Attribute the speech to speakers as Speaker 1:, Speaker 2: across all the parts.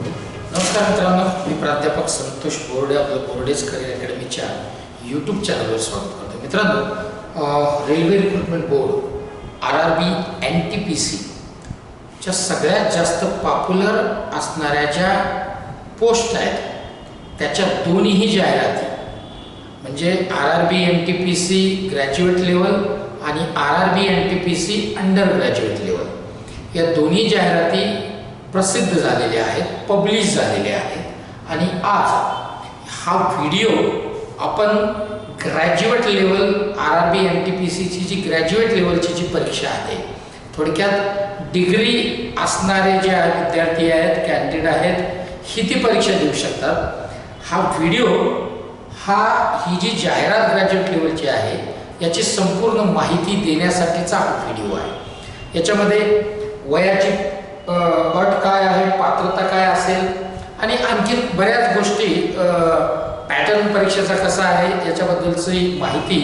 Speaker 1: नमस्कार मित्रांनो मी प्राध्यापक संतोष बोर्डे आपलं बोर्डेज करिअर अकॅडमीच्या यूट्यूब चॅनलवर स्वागत करतो. मित्रांनो railway recruitment board R R B N T P सीच्या सगळ्यात जास्त पॉप्युलर असणाऱ्या ज्या पोस्ट आहेत त्याच्या दोन्हीही जाहिराती म्हणजे R R B N T P C graduate level आणि R R B N T P C undergraduate level या दोन्ही जाहिराती प्रसिद्ध झालेले आहेत पब्लिश झालेले आहेत. आणि आज हा व्हिडिओ आपण graduate level R R B N T P सीची जी ग्रॅज्युएट लेवलची जी परीक्षा आहे थोडक्यात डिग्री असणारे जे विद्यार्थी आहेत कॅन्डिडेट आहेत ही ती परीक्षा देऊ शकतात. हा व्हिडिओ हा ही जी जाहिरात ग्रॅज्युएट लेवलची आहे याची संपूर्ण माहिती देण्यासाठीचा हा व्हिडिओ आहे. याच्यामध्ये वयाची गट काय आहे पात्रता काय असेल? आणि आणखी बऱ्याच गोष्टी पॅटर्न परीक्षेचा कसा आहे याच्याबद्दलची माहिती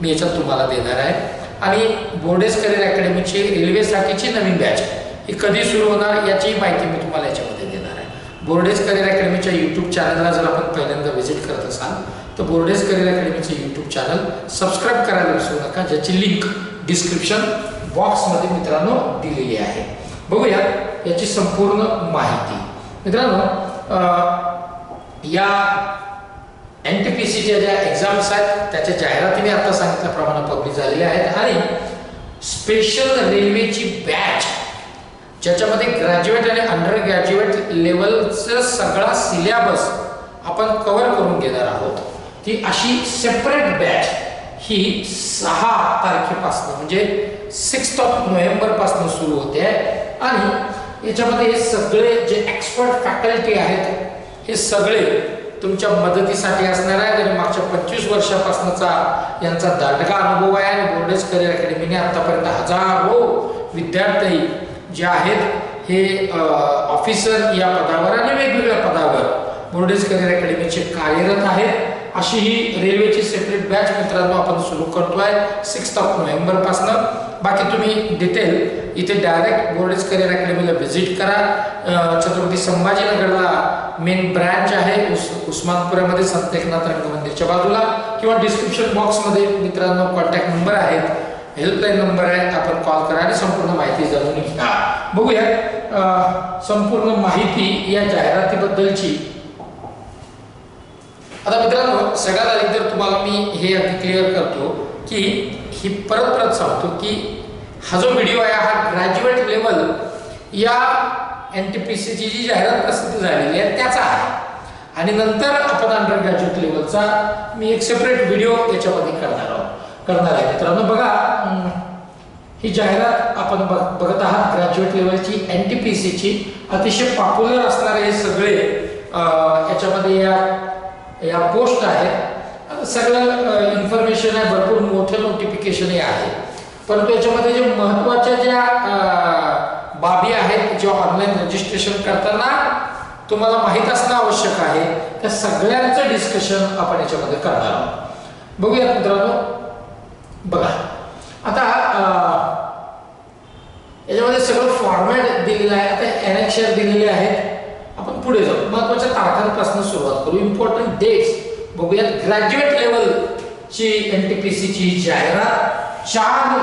Speaker 1: मी याच्यात तुम्हाला देणार आहे. आणि बोर्डेस करिअर अकॅडमीची रेल्वेसाठीची नवीन बॅच ही कधी सुरू होणार याचीही माहिती मी तुम्हाला याच्यामध्ये देणार आहे. बोर्डेस करिअर अकॅडमीच्या यूट्यूब चॅनलला जर आपण पहिल्यांदा व्हिजिट करत असाल तर बोर्डेस करिअर अकॅडमीचे यूट्यूब चॅनल सबस्क्राईब करायला विसरू नका ज्याची लिंक डिस्क्रिप्शन बॉक्समध्ये मित्रांनो दिलेली आहे. बघूया याची संपूर्ण माहिती. मित्रांनो या एन टी पी सीच्या ज्या एक्झाम्स आहेत त्याच्या जाहिराती मी आता सांगितल्याप्रमाणे पब्लिक झालेल्या आहेत आणि स्पेशल रेल्वेची बॅच ज्याच्यामध्ये ग्रॅज्युएट आणि अंडर ग्रॅज्युएट लेवलचा सगळा सिलेबस आपण कव्हर करून घेणार आहोत. ती अशी सेपरेट बॅच ही सहा तारखेपासून म्हणजे सिक्स्थ ऑफ नोव्हेंबरपासून सुरू होते. आहे आणि याच्यामध्ये हे सगळे जे एक्सपर्ट फॅकल्टी आहेत हे सगळे तुमच्या मदतीसाठी असणार आहेत आणि मागच्या पंचवीस वर्षापासूनचा यांचा दाटका अनुभव आहे आणि बोर्डेज करिअर अकॅडमीने आतापर्यंत हजारो विद्यार्थी जे आहेत हे ऑफिसर या पदावर आणि वेगवेगळ्या पदावर बोर्डेज करिअर अकॅडमीचे कार्यरत आहेत. अशी ही रेल्वेची सेपरेट बॅच मित्रांनो आपण सुरू करतोय. सिक्स ऑफ नोव्हेंबरपासनं बाकी तुम्ही डिटेल इथे डायरेक्ट बोर्डेज करिअर अकॅडमीला व्हिजिट करा. छत्रपती संभाजीनगरला मेन ब्रँच आहे. उस उस्मानपुरामध्ये संत एकनाथ रंगमंदिरच्या बाजूला किंवा डिस्क्रिप्शन बॉक्समध्ये मित्रांनो कॉन्टॅक्ट नंबर आहेत. हेल्पलाईन नंबर आहे. आपण कॉल करा आणि संपूर्ण माहिती जाणून घ्या. बघूया. संपूर्ण माहिती या जाहिरातीबद्दलची आता मित्रांनो सगळ्यात आधी तर तुम्हाला मी हे अगदी क्लिअर करतो की ही परत परत सांगतो की हा जो व्हिडिओ आहे हा ग्रॅज्युएट लेवल या एन टी पी सीची जी जाहिरात प्रसिद्ध झालेली आहे त्याचा आहे. आणि नंतर आपण अंडर ग्रॅज्युएट लेवलचा मी एक सेपरेट व्हिडिओ त्याच्यामध्ये करणार आहोत. करणार आहे. मित्रांनो बघा ही जाहिरात आपण बघ बघत आहात ग्रॅज्युएट लेवलची एन टी पी सीची अतिशय पॉप्युलर असणारे हे सगळे याच्यामध्ये या या पोस्ट आहेत. आता सगळं इन्फॉर्मेशन आहे भरपूर मोठं नोटिफिकेशनही आहे परंतु याच्यामध्ये जे महत्त्वाच्या ज्या बाबी आहेत ज्या ऑनलाईन रजिस्ट्रेशन करताना तुम्हाला माहीत असणं आवश्यक आहे त्या सगळ्यांचं डिस्कशन आपण याच्यामध्ये करणार आहोत. बघूया मित्रांनो. बघा. आता याच्यामध्ये सगळं फॉर्मॅट दिलेलं आहे. आता एनएक्शर दिलेले आहेत. आपण पुढे जाऊ. महत्त्वाच्या तारखांपासून सुरुवात करू. इम्पॉर्टंट डेट्स बघूयात ग्रॅज्युएट लेवलची एन टी पी सीची जाहिरात. चार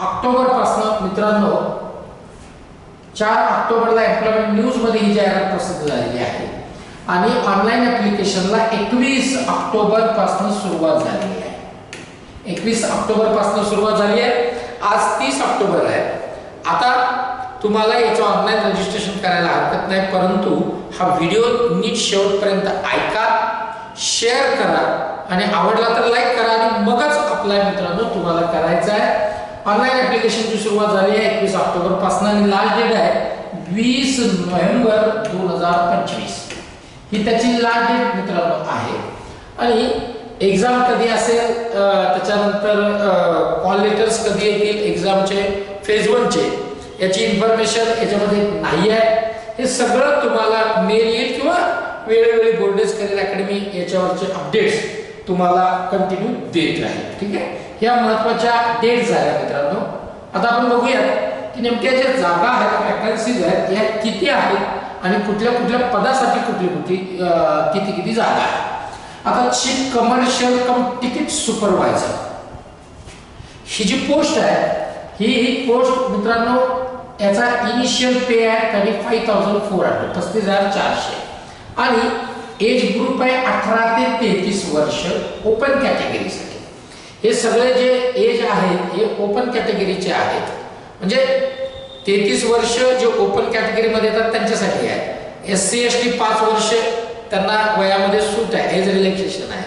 Speaker 1: ऑक्टोबरपासून मित्रांनो. चार ऑक्टोबरला एम्प्लॉयमेंट न्यूजमध्ये ही जाहिरात प्रसिद्ध झालेली आहे. आणि ऑनलाईन ऍप्लिकेशनला एकवीस ऑक्टोबरपासून सुरुवात झालेली आहे. एकवीस ऑक्टोबरपासून सुरुवात झाली आहे. आज तीस ऑक्टोबर आहे. आता तुम्हाला याचं ऑनलाईन रजिस्ट्रेशन करायला हरकत नाही परंतु हा व्हिडिओ नीट शेवटपर्यंत ऐका शेअर करा आणि आवडला तर लाईक करा आणि मगच अप्लाय मित्रांनो तुम्हाला करायचं आहे. ऑनलाईन ऍप्लिकेशनची सुरुवात झाली आहे एकवीस ऑक्टोबरपासून आणि लास्ट डेट आहे वीस नोव्हेंबर दोन हजार पंचवीस. ही त्याची लास्ट डेट मित्रांनो आहे. आणि एक्झाम कधी असेल त्याच्यानंतर कॉल लेटर्स कधी येतील एक्झामचे फेज वनचे याची इन्फॉर्मेशन याच्यामध्ये नाही आहे हे सगळं तुम्हाला मेल येईल किंवा वेळोवेळी बोर्डेज करिअर अकॅडमी याच्यावरचे अपडेट्स तुम्हाला कंटिन्यू देत राहील. ठीक आहे? या महत्त्वाच्या डेट झाल्या मित्रांनो. आता आपण बघूया की नेमक्या ज्या जागा आहेत वॅकन्सीज आहेत या किती आहेत आणि कुठल्या कुठल्या पदासाठी कुठली कुठली किती किती जागा आहे आता chief commercial cum ticket supervisor ही जी पोस्ट आहे ही पोस्ट मित्रांनो याचा इनिशियल पे आहे thirty five thousand four hundred पस्तीस हजार चारशे. आणि एज ग्रुप आहे अठरा ते तेहतीस वर्ष ओपन कॅटेगरीसाठी हे सगळे जे एज आहेत हे ओपन कॅटेगरीचे आहेत. म्हणजे तेहतीस वर्ष जे ओपन कॅटेगरीमध्ये येतात त्यांच्यासाठी आहे. एस सी एस टी पाच वर्ष त्यांना वयामध्ये सूट आहे एज रिलॅक्सेशन आहे.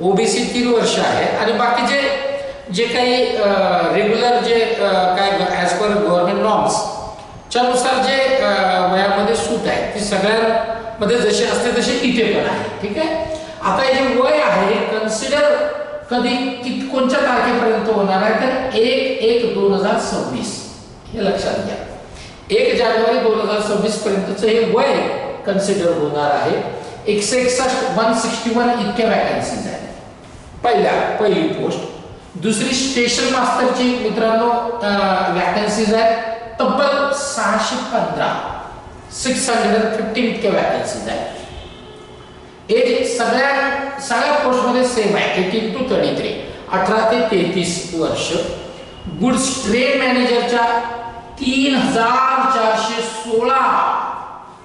Speaker 1: ओबीसी तीन वर्ष आहे. आणि बाकीचे जे काही रेग्युलर जे काय ॲज पर गव्हर्नमेंट नॉर्म्सच्या नुसार जे वयामध्ये सूट आहे ती सगळ्यांमध्ये जशी असते तशी इथे पण आहे ठीक आहे? आता हे जे वय आहे कन्सिडर कधी कित कोणत्या तारखेपर्यंत होणार आहे? तर एक एक दोन हजार सव्वीस हे लक्षात घ्या. एक जानेवारी दोन हजार सव्वीस पर्यंतचं हे वय कन्सिडर होणार आहे. एकशे एकसष्ट वन सिक्स्टी वन इतक्या वॅकन्सीज आहेत. पहिल्या पहिली पोस्ट दुसरी स्टेशन मास्टरची मित्रांनो वॅकन्सीज आहेत. तब्बल सहाशे पंधरा. सिक्स हंड्रेड फिफ्टीन इतक्या वॅकन्सीज आहेत. एज सगळ्या सगळ्या पोस्टमध्ये सेम आहे. एटीन टू थर्टी थ्री अठरा ते तेहतीस वर्ष. गुड्स ट्रेन मॅनेजरच्या तीन हजार चारशे सोळा.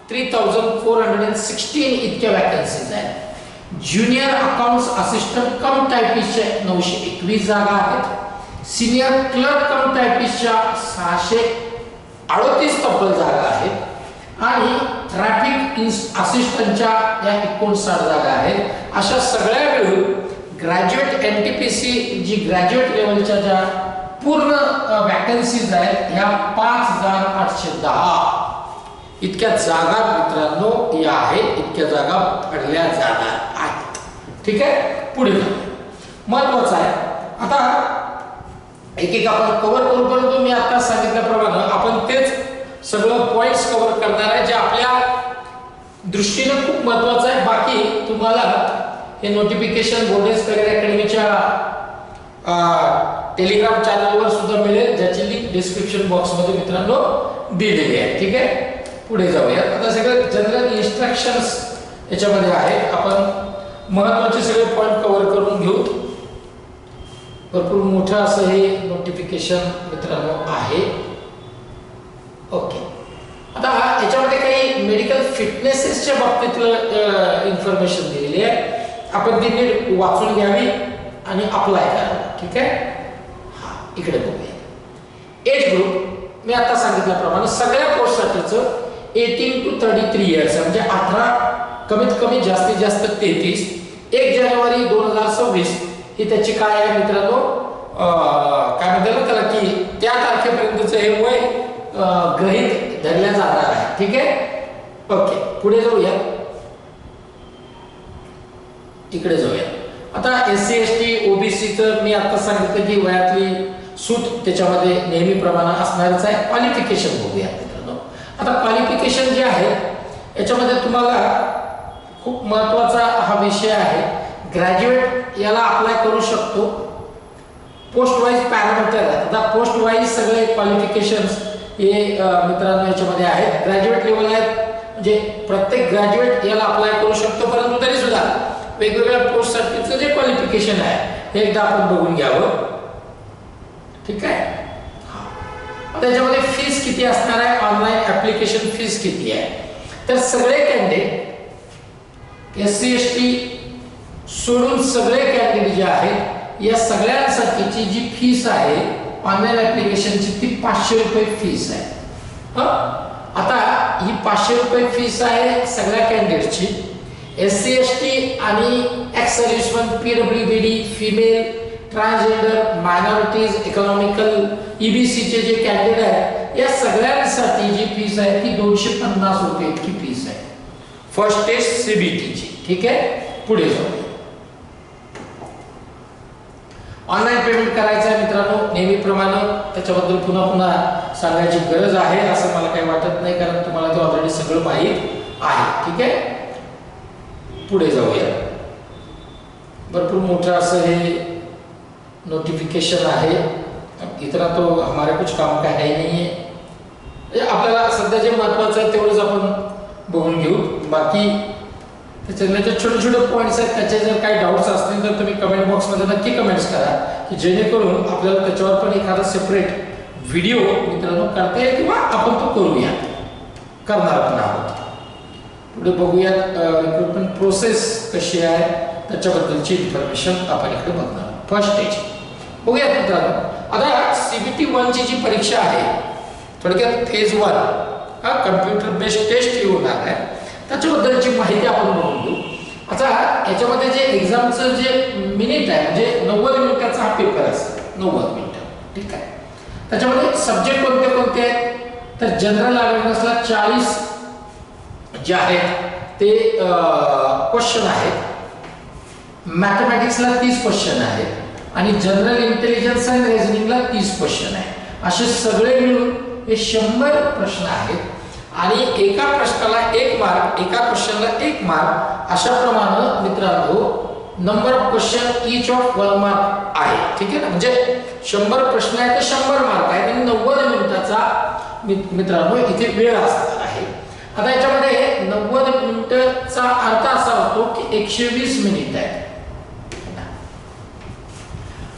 Speaker 1: Three thousand four hundred and sixteen इतक्या वॅकन्सीज आहेत. ज्युनियर अकाउंट्स असिस्टंट कम टायपिस्टच्या नऊशे एकवीस जागा आहेत. सिनियर क्लर्क कम टायपिस्टच्या सहाशे अडतीस तब्बल जागा आहेत. आणि ट्रॅफिक असिस्टंटच्या या एकोणसाठ जागा आहेत. अशा सगळ्या मिळून graduate N T P C जी ग्रॅज्युएट लेवलच्या ज्या पूर्ण वॅकन्सीज आहेत ह्या पाच हजार आठशे दहा. इतक्या जागा मित्रांनो या आहेत. इतक्या जागा भरल्या जाणार ठीक आहे? पुढे महत्वाचं आहे. आता एक एक आपण कव्हर करू परंतु मी आता सांगितल्याप्रमाणे आपण तेच सगळं पॉइंट्स कव्हर करणार आहे जे आपल्या दृष्टीनं खूप महत्वाचं आहे. बाकी तुम्हाला हे नोटिफिकेशन बोर्डेस करिअर अकॅडमीच्या टेलिग्राम चॅनलवर सुद्धा मिळेल ज्याची लिंक डिस्क्रिप्शन बॉक्समध्ये मित्रांनो दिलेली आहे. ठीक आहे? पुढे जाऊया आता सगळं जनरल इन्स्ट्रक्शन्स याच्यामध्ये आहेत आपण महत्त्वाचे सगळे पॉईंट कव्हर करून घेऊ. भरपूर मोठं असं हे नोटिफिकेशन मित्रांनो आहे. ओके आता याच्यामध्ये काही मेडिकल फिटनेसेसच्या बाबतीतलं इन्फॉर्मेशन दिलेली आहे. आपण ती नीट वाचून घ्यावी आणि अप्लाय करावी. ठीक आहे? हा इकडे बघूया. एज ग्रुप मी आता सांगितल्याप्रमाणे सगळ्या पोस्टसाठीचं eighteen to thirty three years म्हणजे अठरा कमीत कमी जास्तीत जास्त तेहतीस. एक जानेवारी दोन हजार सव्वीस. ही त्याची काय आहे मित्रांनो? काय म्हणतात ना त्याला की त्या तारखेपर्यंतचं हे वय अं, गृहीत धरल्या जाणार आहे. ठीक आहे? ओके पुढे जाऊया. इकडे जाऊया. आता एस सी एस टी ओबीसीचं मी आता सांगितलं की वयातली सूट त्याच्यामध्ये नेहमीप्रमाणे असणारच आहे. क्वालिफिकेशन बघूया मित्रांनो. आता क्वालिफिकेशन जे आहे याच्यामध्ये तुम्हाला खूप महत्त्वाचा हा विषय आहे. ग्रॅज्युएट याला अप्लाय करू शकतो. पोस्ट वाईज पॅरामीटर आहेत आता पोस्ट वाईज सगळे क्वालिफिकेशन्स हे मित्रांनो याच्यामध्ये आहेत. ग्रॅज्युएट लेवल आहेत. म्हणजे प्रत्येक ग्रॅज्युएट याला अप्लाय करू शकतो. परंतु तरी सुद्धा वेगवेगळ्या पोस्टसाठीचं जे क्वालिफिकेशन आहे हे एकदा आपण बघून घ्यावं. ठीक आहे? त्याच्यामध्ये फीस किती असणार आहे? ऑनलाईन ऍप्लिकेशन फीस किती आहे? तर सगळे candidate S C S T सोडून सगळे कॅन्डिडेट जे आहेत, या सगळ्यांसाठीची जी फ़ीस आहे ऑनलाईन ऍप्लिकेशनची ती पाचशे रुपये फ़ीस आहे. हं? आता ही पाचशे रुपये फ़ीस आहे सगळ्या कॅन्डिडेटची एस सी एस टी आणि ex P W B D female transgender minorities economical ईबीसीचे जे कॅन्डिडेट आहेत, या सगळ्यांसाठी जी फ़ीस आहे ती दोनशे पन्नास रुपये इतकी फ़ीस आहे. फर्स्ट टेस्ट सीबीटीची. ठीक आहे? पुढे जाऊ. ऑनलाईन पेमेंट करायचं आहे मित्रांनो नेहमीप्रमाणे. त्याच्याबद्दल पुन्हा पुन्हा सांगायची गरज आहे असं मला काही वाटत नाही कारण तुम्हाला ते ऑलरेडी सगळं माहीत आहे. ठीक आहे? पुढे जाऊया. भरपूर मोठं असं हे नोटिफिकेशन आहे. इतना तो हमारे कुछ काम का है नाही नहीं है म्हणजे आपल्याला सध्या जे महत्वाचं आहे तेवढंच आपण बघून घेऊ. बाकी त्याच्यातले जे छोटे छोटे पॉईंट्स आहेत त्याचे जर काही डाऊट्स असतील तर तुम्ही कमेंट बॉक्समध्ये नक्की कमेंट्स करा की जेणेकरून आपल्याला त्याच्यावर पण एखादा सेपरेट व्हिडिओ मित्रांनो करता येईल किंवा आपण तो करूया. करणार पण आहोत. पुढे बघूयात रिक्रुटमेंट प्रोसेस कशी आहे त्याच्याबद्दलची इन्फॉर्मेशन आपण इकडे बघणार. फर्स्ट स्टेज बघूयात मित्रांनो. आता सीबीटी वनची जी परीक्षा आहे थोडक्यात फेज वन हा कम्प्युटर बेस्ड टेस्ट ही होणार आहे त्याच्याबद्दलची माहिती आपण बघून घेऊ आता याच्यामध्ये जे एक्झामचं जे मिनिट आहे म्हणजे नव्वद मिनिटाचा हा पेपर असतो नव्वद मिनिटं. ठीक आहे? त्याच्यामध्ये सब्जेक्ट कोणते कोणते आहेत? तर जनरल अवेअरनेसला चाळीस जे आहेत ते क्वेश्चन आहेत. मॅथमॅटिक्सला तीस क्वेश्चन आहेत. आणि जनरल इंटेलिजन्स अँड रिझनिंगला तीस क्वेश्चन आहे असे सगळे मिळून हे शंभर प्रश्न आहेत. आणि एका प्रश्नाला एक मार्क एका क्वेश्चनला एक मार्क अशा प्रमाणे मित्रांनो number of question each of one mark आहे. ठीक आहे ना? म्हणजे शंभर प्रश्न आहे तर शंभर मार्क आहे आणि नव्वद मिनिटाचा मित्रांनो इथे वेळ असणार आहे. आता याच्यामध्ये नव्वद मिनिटचा अर्थ असा होतो की एकशे वीस मिनिट आहे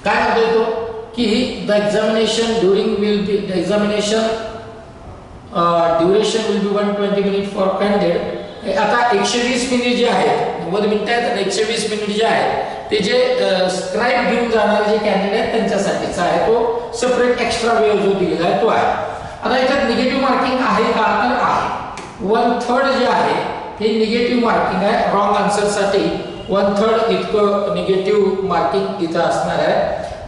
Speaker 1: काय म्हणतो येतो की the examination during will be the examination duration will be one twenty minute for candidate आता एकशे वीस मिनिट जे आहेत नव्वद मिनिट आहेत आणि एकशे वीस मिनिट जे आहेत ते जे स्क्राईब घेऊन जाणारे जे कॅन्डिडेट आहेत त्यांच्यासाठीचा आहे तो सेपरेट एक्स्ट्रा वेळ जो दिलेला आहे तो आहे. आता याच्यात निगेटिव्ह मार्किंग आहे का? तर आहे. वन थर्ड जे आहे हे निगेटिव्ह मार्किंग आहे. रॉंग आन्सरसाठी वन थर्ड इतकं निगेटिव्ह मार्किंग इथं असणार आहे.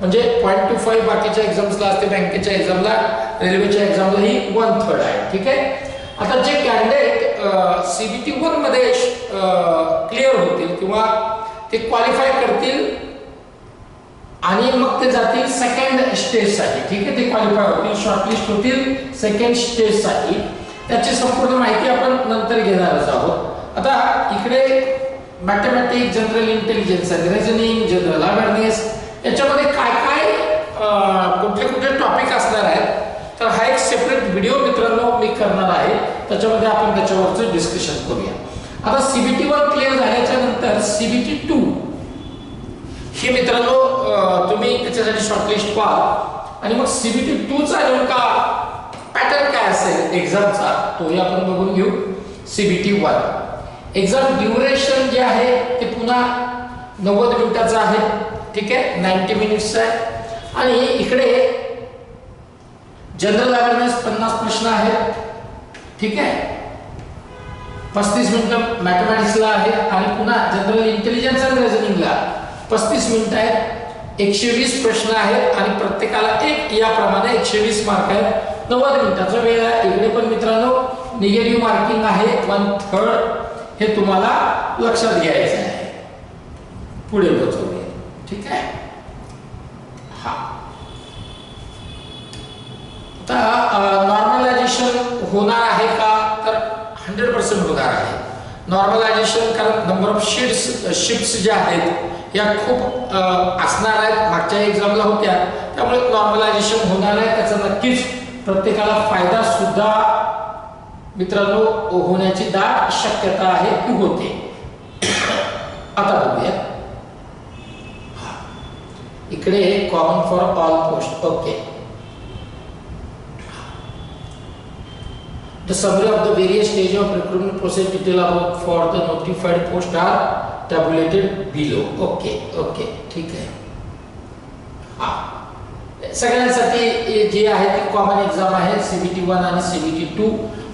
Speaker 1: म्हणजे पॉईंट टू फाईव्ह बाकीच्या एक्झाम्सला असते बँकेच्या एक्झामला रेल्वेच्या एक्झामला ही वन थर्ड आहे ठीक आहे? आता जे कॅन्डिडेट सीबीटी वनमध्ये क्लिअर होतील किंवा ते क्वालिफाय करतील आणि मग ते जातील सेकंड स्टेजसाठी ठीक आहे? ते क्वालिफाय होतील शॉर्टलिस्ट होतील सेकंड स्टेजसाठी त्याची संपूर्ण माहिती आपण नंतर घेणारच आहोत. आता इकडे mathematics general intelligence reasoning general awareness याच्यामध्ये काय काय कुठले कुठले टॉपिक असणार आहेत तर हा एक सेपरेट व्हिडिओ मित्रांनो मी करणार आहे. त्याच्यामध्ये आपण त्याच्यावरचं डिस्कशन करूया. आता सीबीटी वर क्लिअर झाल्याच्यानंतर सीबीटी टू हे मित्रांनो तुम्ही त्याच्यासाठी शॉर्टलिस्ट पहा. आणि मग सीबीटी टूचा नेमका पॅटर्न काय असेल एक्झामचा तोही आपण बघून घेऊ. सीबीटी वन एक्झाम ड्युरेशन जे आहे ते पुन्हा नव्वद मिनिटाचं आहे. ठीक आहे? नाईन्टी मिनिट्स आहे. आणि इकडे जनरल अवेअरनेस पन्नास प्रश्न आहेत. ठीक आहे? पस्तीस मिनिटं मॅथमॅटिक्सला आहे. आणि पुन्हा जनरल इंटेलिजन्स अँड रिझनिंगला पस्तीस मिनिटं आहेत. एकशे वीस प्रश्न आहेत. आणि प्रत्येकाला एक याप्रमाणे एकशे वीस मार्क आहेत. नव्वद मिनिटाचा वेळ आहे. इकडे पण मित्रांनो निगेटिव्ह मार्किंग आहे. वन थर्ड हे तुम्हाला लक्षात घ्यायचं आहे. पुढे बचवूया ठीक आहे. हा. आता नॉर्मलायझेशन होणार आहे का? तर हंड्रेड पर्सेंट होणार आहे. नॉर्मलायझेशन कारण नंबर ऑफ शीट्स शिफ्ट्स ज्या आहेत या खूप असणार आहेत. मागच्या एक्झामला होत्या. त्यामुळे नॉर्मलायझेशन होणार आहे. त्याचा नक्कीच प्रत्येकाला फायदा सुद्धा मित्रांनो होण्याची दाट शक्यता आहे की होते. आता बघूया. इकडे common for all post okay The summary of the various stage of recruitment process detail about for the notified post are tabulated below. Okay, okay, ठीक आहे. हा सगळ्यांसाठी जे आहे ते कॉमन एक्झाम आहे सीबीटी वन आणि सीबीटी टू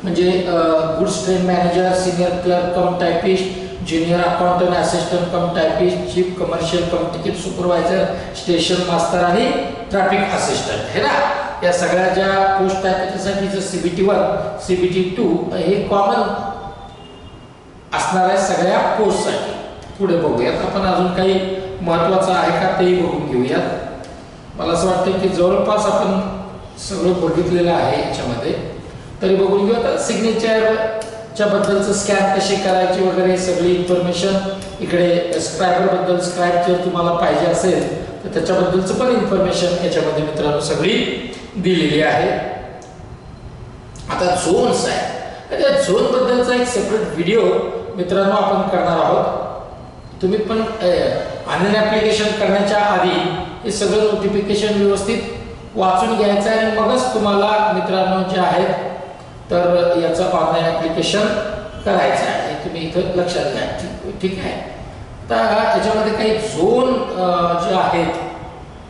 Speaker 1: म्हणजे goods train manager senior clerk cum typist junior accountant assistant cum typist chief commercial cum ticket supervisor station master आणि ट्रॅफिक असिस्टंट हे ना? या सगळ्या ज्या पोस्ट आहेत त्याच्यासाठी जर सीबीटी वन सीबीटी टू हे कॉमन असणार आहे सगळ्या पोस्टसाठी पुढे बघूयात. आपण अजून काही महत्वाचं आहे का तेही बघून घेऊयात. मला असं वाटतं की जवळपास आपण सगळं बघितलेलं आहे याच्यामध्ये. तरी बघून घेऊ आता च्या बद्दलचं स्कॅन कशी करायची वगैरे सगळी इन्फॉर्मेशन इकडे स्क्रायबरबद्दल स्क्राईब जर तुम्हाला पाहिजे असेल तर त्याच्याबद्दलचं पण इन्फॉर्मेशन याच्यामध्ये मित्रांनो सगळी दिलेली आहे. आता झोन्स आहे त्या झोनबद्दलचा एक सेपरेट व्हिडिओ मित्रांनो आपण करणार आहोत. तुम्ही पण ऑनलाईन ॲप्लिकेशन करण्याच्या आधी हे सगळं नोटिफिकेशन व्यवस्थित वाचून घ्यायचं आहे आणि मगच तुम्हाला मित्रांनो जे आहेत तर याचं ऑनलाईन ॲप्लिकेशन करायचं आहे. तुम्ही इथं लक्षात घ्या. ठीक ठीक आहे? तर याच्यामध्ये काही झोन जे आहेत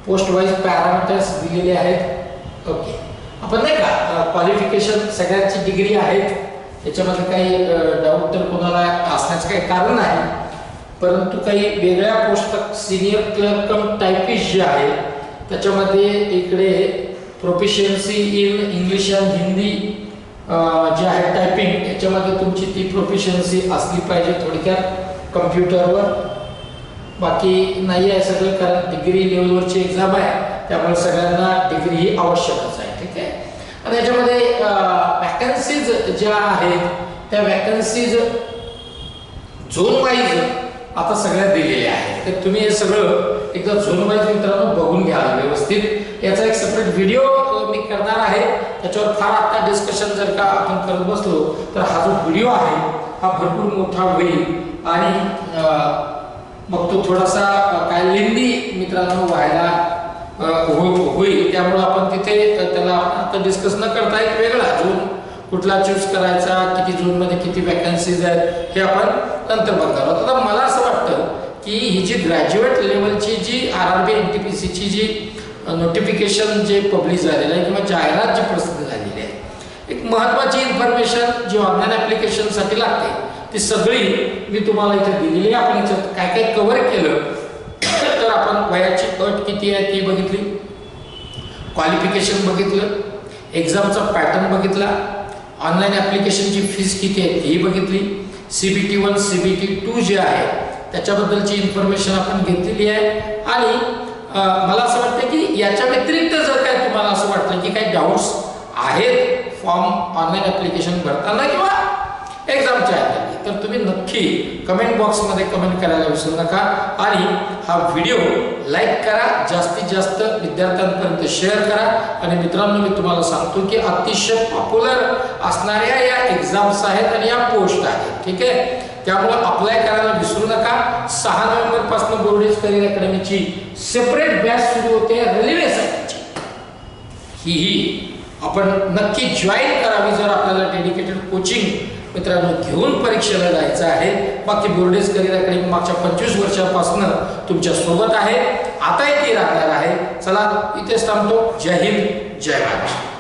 Speaker 1: पोस्ट वाईज पॅरामीटर्स दिलेले आहेत. ओके आपण नाही का क्वालिफिकेशन सगळ्यांची डिग्री आहेत. त्याच्यामध्ये काही डाऊट तर कोणाला असण्याचं काही कारण नाही. परंतु काही वेगळ्या post senior clerk cum typist जे आहे त्याच्यामध्ये इकडे proficiency in English and Hindi जे आहे टायपिंग याच्यामध्ये तुमची ती प्रोफिशन्सी असली पाहिजे थोडक्यात कम्प्युटरवर बाकी नाही आहे सगळं कारण डिग्री लेवलवरची एक्झाम आहे त्यामुळे सगळ्यांना डिग्री ही आवश्यकच आहे ठीक आहे? आणि याच्यामध्ये वॅकन्सीज ज्या आहेत त्या वॅकन्सीज झोन वाईज आता सगळ्या दिलेल्या आहेत. तर तुम्ही हे सगळं एकदा झोन वाईज मित्रांनो बघून घ्या व्यवस्थित. याचा एक सेपरेट व्हिडिओ मी करणार आहे. त्याच्यावर फार आता डिस्कशन जर का आपण करत बसलो तर हा जो व्हिडिओ आहे हा भरपूर मोठा होईल. आणि मग तो थोडासा काय लेंदी मित्रांनो व्हायला हो, होईल. त्यामुळे आपण तिथे त्याला आता डिस्कस न करता एक वेगळा झोन कुठला चूज करायचा किती झोनमध्ये किती वॅकन्सीज आहेत हे आपण नंतर बघणार आता मला असं वाटतं की ही जी ग्रॅज्युएट लेवलची जी R R B N T P सीची जी नोटिफिकेशन जे पब्लिश झालेलं आहे किंवा जाहिरात जी प्रसिद्ध झालेली आहे एक महत्त्वाची इन्फॉर्मेशन जी ऑनलाईन ॲप्लिकेशनसाठी लागते ती सगळी मी तुम्हाला इथे दिलेली आहे. आपण याच्यात काय काय कव्हर केलं तर आपण वयाची अट किती आहे ती बघितली. क्वालिफिकेशन बघितलं एक्झामचा पॅटर्न बघितला ऑनलाईन ॲप्लिकेशनची फीज किती आहे ती बघितली. C B T one C B T two जे आहे त्याच्याबद्दलची इन्फॉर्मेशन आपण घेतलेली आहे. आणि मला असं वाटतं की याच्या व्यतिरिक्त जर काय तुम्हाला असं वाटतं की काही डाऊट्स आहेत फॉर्म ऑनलाईन ॲप्लिकेशन भरताना किंवा एक्झामच्या आहेत तर तुम्ही नक्की कमेंट बॉक्समध्ये कमेंट करायला विसरू नका. आणि हा व्हिडिओ लाईक करा. जास्तीत जास्त विद्यार्थ्यांपर्यंत शेअर करा. आणि मित्रांनो मी तुम्हाला सांगतो की अतिशय पॉप्युलर असणाऱ्या या एक्झाम्स आहेत आणि या पोस्ट आहेत. ठीक आहे? त्यामुळं अप्लाय करायला विसरू नका. सहा नोव्हेंबरपासून बोर्डेज करिअर अकॅडमीची सेपरेट बॅच सुरू होते रेल्वेसाठीची ही ही आपण नक्की जॉईन करावी जर आपल्याला डेडिकेटेड कोचिंग मित्रांनो घेऊन परीक्षेला जायचं आहे. बाकी बोर्डेज करिअर अकॅडमी मागच्या पंचवीस वर्षापासून तुमच्यासोबत आहे. आताही ती राहणार आहे. चला इथेच थांबतो. जय हिंद जय महाराष्ट्र.